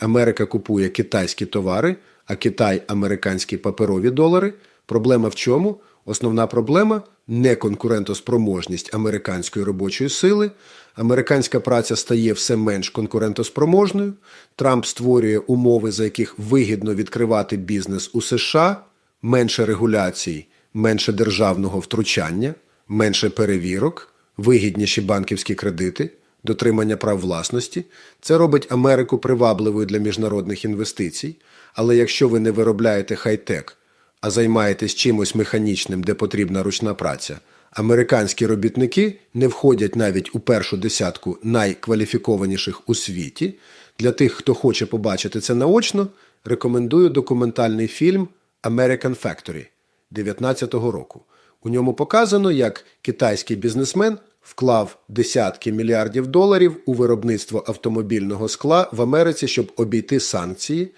Америка купує китайські товари, а Китай американські паперові долари. Проблема в чому? Основна проблема неконкурентоспроможність американської робочої сили. Американська праця стає все менш конкурентоспроможною. Трамп створює умови, за яких вигідно відкривати бізнес у США, менше регуляцій, менше державного втручання, менше перевірок, вигідніші банківські кредити, дотримання прав власності. Це робить Америку привабливою для міжнародних інвестицій. Але якщо ви не виробляєте хай-тек, а займаєтесь чимось механічним, де потрібна ручна праця, американські робітники не входять навіть у першу десятку найкваліфікованіших у світі. Для тих, хто хоче побачити це наочно, рекомендую документальний фільм American Factory 19-го року. У ньому показано, як китайський бізнесмен вклав десятки мільярдів доларів у виробництво автомобільного скла в Америці, щоб обійти санкції